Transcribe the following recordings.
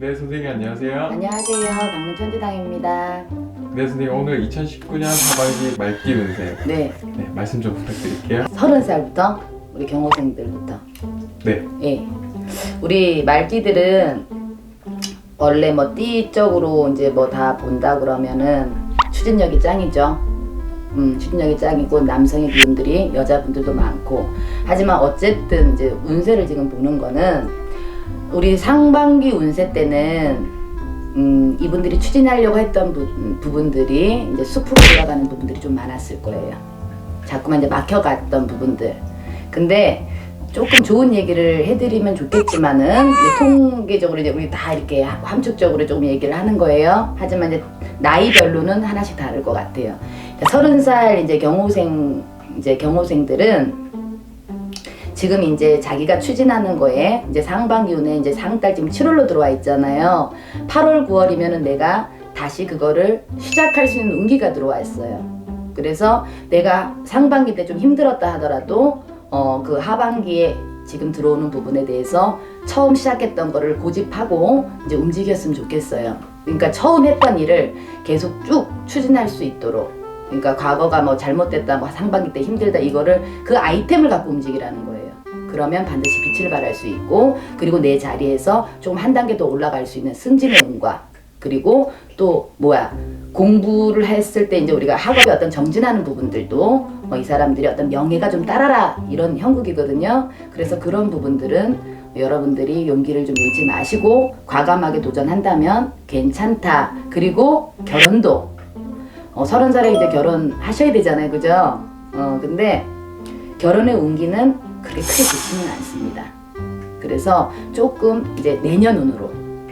네 선생님 안녕하세요. 안녕하세요. 강릉 천지당입니다. 네 선생님 오늘 2019년 하반기 말띠 운세 네, 네, 말씀 좀 부탁드릴게요. 서른 살부터 우리 경호생들부터. 네, 예. 우리 말띠들은 원래 뭐 띠적으로 이제 뭐 다 본다 그러면은 추진력이 짱이죠. 음, 추진력이 짱이고 남성의 기운들이 여자분들도 많고 하지만 어쨌든 이제 운세를 지금 보는 거는 우리 상반기 운세 때는 음, 이분들이 추진하려고 했던 부, 부분들이 이제 숲으로 올라가는 부분들이 좀 많았을 거예요. 자꾸만 이제 막혀갔던 부분들. 근데 조금 좋은 얘기를 해드리면 좋겠지만은 이제 통계적으로 이제 우리 다 이렇게 함축적으로 조금 얘기를 하는 거예요. 하지만 이제 나이별로는 하나씩 다를 것 같아요. 서른 살 이제 경호생 이제 경호생들은 지금 이제 자기가 추진하는 거에 이제 상반기운에 이제 상달 지금 7월로 들어와 있잖아요. 8월 9월이면은 내가 다시 그거를 시작할 수 있는 운기가 들어와 있어요. 그래서 내가 상반기 때 좀 힘들었다 하더라도 어 그 하반기에 지금 들어오는 부분에 대해서 처음 시작했던 거를 고집하고 이제 움직였으면 좋겠어요. 그러니까 처음 했던 일을 계속 쭉 추진할 수 있도록. 그러니까 과거가 뭐 잘못됐다, 뭐 상반기 때 힘들다 이거를 그 아이템을 갖고 움직이라는 거예요. 그러면 반드시 빛을 발할 수 있고 그리고 내 자리에서 좀 한 단계 더 올라갈 수 있는 승진의 운과 그리고 또 뭐야 공부를 했을 때 이제 우리가 학업에 어떤 정진하는 부분들도 뭐 이 사람들이 어떤 명예가 좀 따라라 이런 형국이거든요. 그래서 그런 부분들은 여러분들이 용기를 좀 잃지 마시고 과감하게 도전한다면 괜찮다. 그리고 결혼도 어, 서른 살에 이제 결혼하셔야 되잖아요, 그죠? 어 근데 결혼의 운기는 그렇게 좋지는 않습니다. 그래서 조금 이제 내년 운으로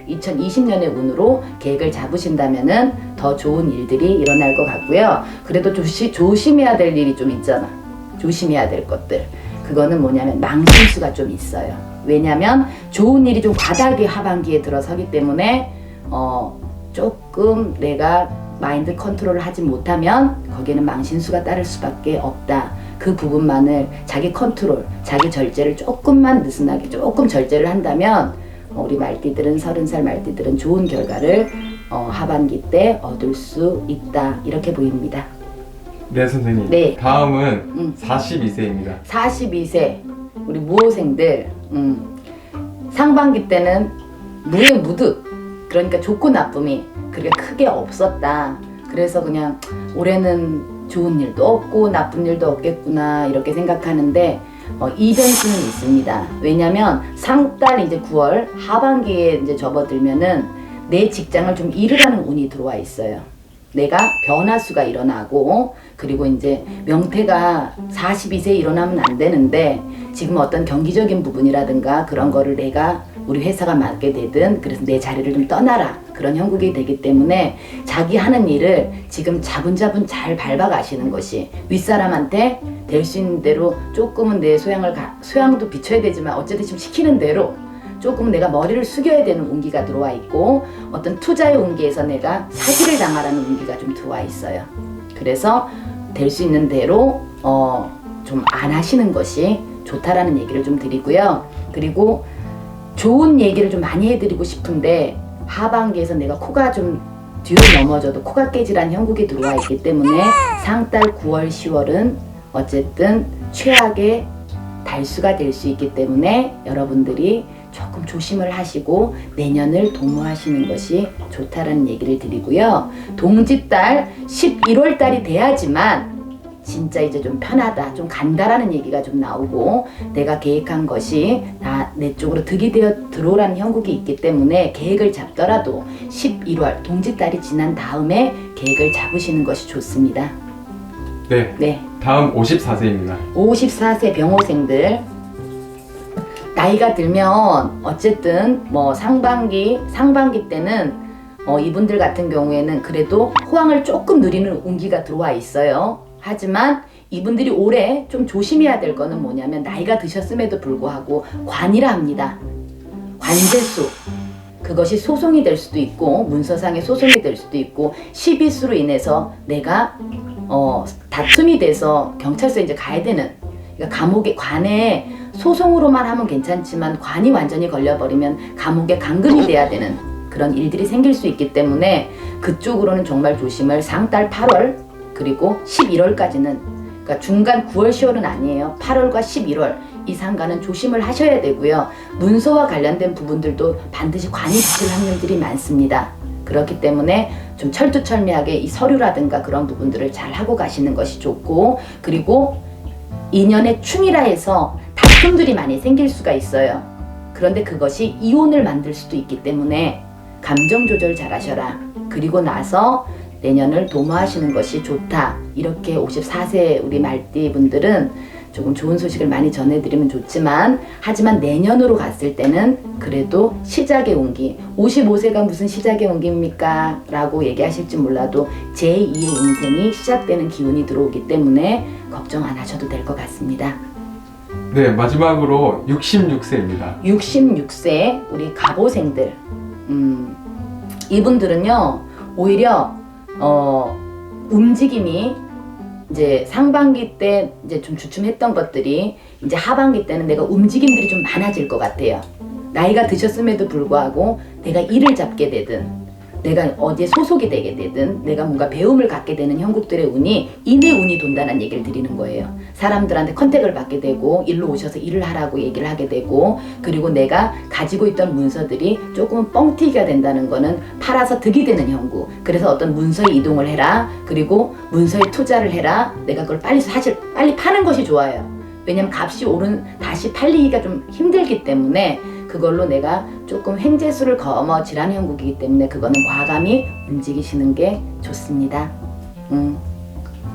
2020년의 운으로 계획을 잡으신다면은 더 좋은 일들이 일어날 것 같고요. 그래도 조시, 조심해야 될 일이 좀 있잖아. 조심해야 될 것들. 그거는 뭐냐면 망신수가 좀 있어요. 왜냐면 좋은 일이 좀 과다하게 하반기에 들어서기 때문에 어 조금 내가 마인드 컨트롤을 하지 못하면 거기에는 망신수가 따를 수밖에 없다. 그 부분만을 자기 컨트롤, 자기 절제를 조금만 느슨하게 조금 절제를 한다면 어, 우리 말띠들은 서른 살 말띠들은 좋은 결과를 어, 하반기 때 얻을 수 있다 이렇게 보입니다. 네 선생님. 네. 다음은 음. 42세입니다. 42세 우리 무호생들 음, 상반기 때는 무해무득 그러니까 좋고 나쁨이 그렇게 크게 없었다. 그래서 그냥 올해는 좋은 일도 없고 나쁜 일도 없겠구나 이렇게 생각하는데 어, 이 변수는 있습니다. 왜냐면 상달 이제 9월 하반기에 이제 접어들면은 내 직장을 좀 잃으라는 운이 들어와 있어요. 내가 변화수가 일어나고 그리고 이제 명태가 42세에 일어나면 안 되는데 지금 어떤 경기적인 부분이라든가 그런 거를 내가 우리 회사가 맡게 되든 그래서 내 자리를 좀 떠나라. 그런 형국이 되기 때문에 자기 하는 일을 지금 자분자분 잘 밟아 가시는 것이 윗사람한테 될 수 있는 대로 조금은 내 소양을 가, 소양도 비춰야 되지만 어쨌든 지금 시키는 대로 조금 내가 머리를 숙여야 되는 운기가 들어와 있고 어떤 투자의 운기에서 내가 사기를 당하라는 운기가 좀 들어와 있어요. 그래서 될 수 있는 대로 어, 좀 안 하시는 것이 좋다라는 얘기를 좀 드리고요. 그리고 좋은 얘기를 좀 많이 해드리고 싶은데 하반기에서 내가 코가 좀 뒤로 넘어져도 코가 깨지란 형국이 들어와 있기 때문에 상달 9월 10월은 어쨌든 최악의 달수가 될 수 있기 때문에 여러분들이 조금 조심을 하시고 내년을 도모하시는 것이 좋다라는 얘기를 드리고요. 동짓달 11월 달이 돼야지만 진짜 이제 좀 편하다, 좀 간다라는 얘기가 좀 나오고 내가 계획한 것이 다 내 쪽으로 득이 되어 들어오라는 형국이 있기 때문에 계획을 잡더라도 11월 동짓달이 지난 다음에 계획을 잡으시는 것이 좋습니다. 네. 네. 다음 54세입니다. 54세 병호생들 나이가 들면 어쨌든 뭐 상반기 상반기 때는 어 이분들 같은 경우에는 그래도 호황을 조금 누리는 운기가 들어와 있어요. 하지만 이분들이 올해 좀 조심해야 될 거는 뭐냐면 나이가 드셨음에도 불구하고 관이라 합니다. 관제수 그것이 소송이 될 수도 있고 문서상의 소송이 될 수도 있고 시비수로 인해서 내가 어, 다툼이 돼서 경찰서에 이제 가야 되는 그러니까 감옥에 관에 소송으로만 하면 괜찮지만 관이 완전히 걸려버리면 감옥에 감금이 돼야 되는 그런 일들이 생길 수 있기 때문에 그쪽으로는 정말 조심을 상달 8월 그리고 11월까지는 그러니까 중간 9월 10월은 아니에요. 8월과 11월 이 상가는 조심을 하셔야 되고요. 문서와 관련된 부분들도 반드시 관이 붙을 확률들이 많습니다. 그렇기 때문에 좀 철두철미하게 이 서류라든가 그런 부분들을 잘 하고 가시는 것이 좋고 그리고 인연의 충이라 해서 다툼들이 많이 생길 수가 있어요. 그런데 그것이 이혼을 만들 수도 있기 때문에 감정 조절 잘 하셔라. 그리고 나서 내년을 도모하시는 것이 좋다. 이렇게 54세 우리 말띠 분들은 조금 좋은 소식을 많이 전해드리면 좋지만 하지만 내년으로 갔을 때는 그래도 시작의 온기 55세가 무슨 시작의 온기입니까? 라고 얘기하실지 몰라도 제2의 인생이 시작되는 기운이 들어오기 때문에 걱정 안 하셔도 될 것 같습니다. 네, 마지막으로 66세입니다. 66세 우리 가보생들 음, 이분들은요 오히려 어, 움직임이 이제 상반기 때 이제 좀 주춤했던 것들이 이제 하반기 때는 내가 움직임들이 좀 많아질 것 같아요. 나이가 드셨음에도 불구하고 내가 일을 잡게 되든 내가 어디에 소속이 되게 되든 내가 뭔가 배움을 갖게 되는 형국들의 운이 인의 운이 돈다는 얘기를 드리는 거예요. 사람들한테 컨택을 받게 되고 일로 오셔서 일을 하라고 얘기를 하게 되고 그리고 내가 가지고 있던 문서들이 조금 뻥튀기가 된다는 거는 팔아서 득이 되는 형국. 그래서 어떤 문서에 이동을 해라. 그리고 문서에 투자를 해라. 내가 그걸 빨리 사실 빨리 파는 것이 좋아요. 왜냐면 값이 오른 다시 팔리기가 좀 힘들기 때문에 그걸로 내가 조금 횡재수를 거머 질환 형국이기 때문에 그거는 과감히 움직이시는 게 좋습니다. 음.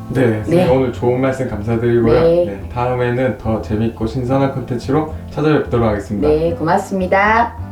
네, 선생님 네. 오늘 좋은 말씀 감사드리고요. 네. 네, 다음에는 더 재밌고 신선한 콘텐츠로 찾아뵙도록 하겠습니다. 네, 고맙습니다.